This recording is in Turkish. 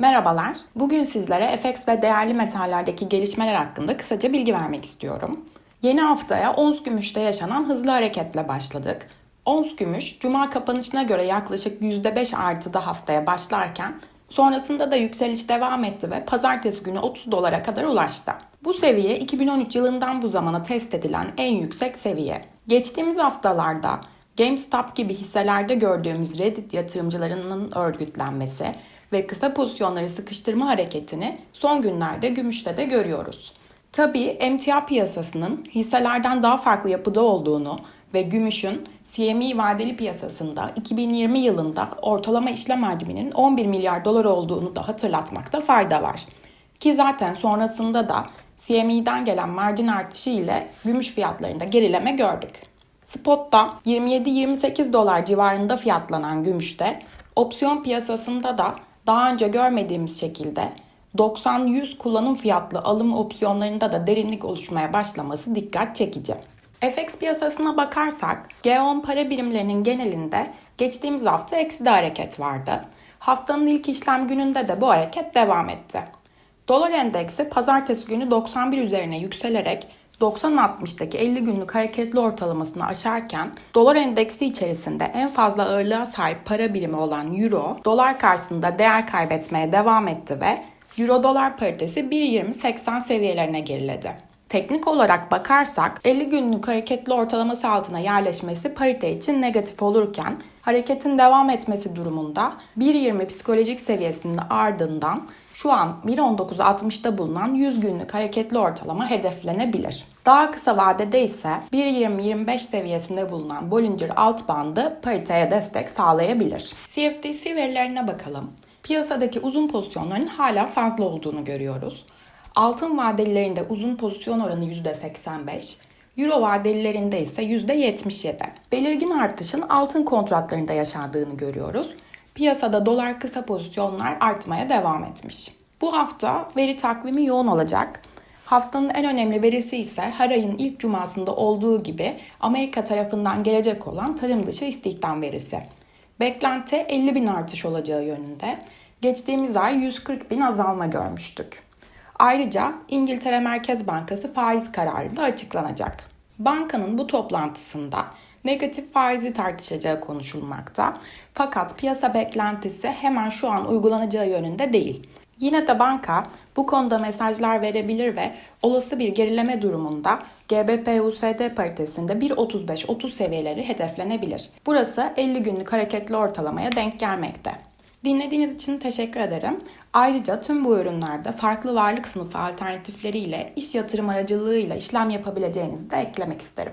Merhabalar. Bugün sizlere FX ve değerli metallerdeki gelişmeler hakkında kısaca bilgi vermek istiyorum. Yeni haftaya ons gümüşte yaşanan hızlı hareketle başladık. Ons gümüş, cuma kapanışına göre yaklaşık %5 artıda haftaya başlarken sonrasında da yükseliş devam etti ve pazartesi günü 30 dolara kadar ulaştı. Bu seviye 2013 yılından bu zamana test edilen en yüksek seviye. Geçtiğimiz haftalarda GameStop gibi hisselerde gördüğümüz Reddit yatırımcılarının örgütlenmesi ve kısa pozisyonları sıkıştırma hareketini son günlerde gümüşte de görüyoruz. Tabii emtia piyasasının hisselerden daha farklı yapıda olduğunu ve gümüşün CME vadeli piyasasında 2020 yılında ortalama işlem hacminin 11 milyar dolar olduğunu da hatırlatmakta fayda var. Ki zaten sonrasında da CME'den gelen marjin artışı ile gümüş fiyatlarında gerileme gördük. Spot'ta 27-28 dolar civarında fiyatlanan gümüşte, opsiyon piyasasında da daha önce görmediğimiz şekilde 90-100 kullanım fiyatlı alım opsiyonlarında da derinlik oluşmaya başlaması dikkat çekici. FX piyasasına bakarsak G10 para birimlerinin genelinde geçtiğimiz hafta eksi de hareket vardı. Haftanın ilk işlem gününde de bu hareket devam etti. Dolar endeksi pazartesi günü 91 üzerine yükselerek 90-60'daki 50 günlük hareketli ortalamasını aşarken dolar endeksi içerisinde en fazla ağırlığa sahip para birimi olan euro dolar karşısında değer kaybetmeye devam etti ve euro dolar paritesi 1.20-80 seviyelerine geriledi. Teknik olarak bakarsak 50 günlük hareketli ortalaması altına yerleşmesi parite için negatif olurken hareketin devam etmesi durumunda 1.20 psikolojik seviyesinin ardından şu an 1.19.60'da bulunan 100 günlük hareketli ortalama hedeflenebilir. Daha kısa vadede ise 1.20-25 seviyesinde bulunan Bollinger alt bandı pariteye destek sağlayabilir. CFTC verilerine bakalım. Piyasadaki uzun pozisyonların hala fazla olduğunu görüyoruz. Altın vadelilerinde uzun pozisyon oranı %85, Euro vadelilerinde ise %77. Belirgin artışın altın kontratlarında yaşandığını görüyoruz. Piyasada dolar kısa pozisyonlar artmaya devam etmiş. Bu hafta veri takvimi yoğun olacak. Haftanın en önemli verisi ise her ayın ilk cumasında olduğu gibi Amerika tarafından gelecek olan tarım dışı istihdam verisi. Beklenti 50 bin artış olacağı yönünde. Geçtiğimiz ay 140 bin azalma görmüştük. Ayrıca İngiltere Merkez Bankası faiz kararı da açıklanacak. Bankanın bu toplantısında negatif faizi tartışacağı konuşulmakta. Fakat piyasa beklentisi hemen şu an uygulanacağı yönünde değil. Yine de banka bu konuda mesajlar verebilir ve olası bir gerileme durumunda GBP-USD paritesinde 1.35-30 seviyeleri hedeflenebilir. Burası 50 günlük hareketli ortalamaya denk gelmekte. Dinlediğiniz için teşekkür ederim. Ayrıca tüm bu ürünlerde farklı varlık sınıfı alternatifleriyle iş yatırım aracılığıyla işlem yapabileceğinizi de eklemek isterim.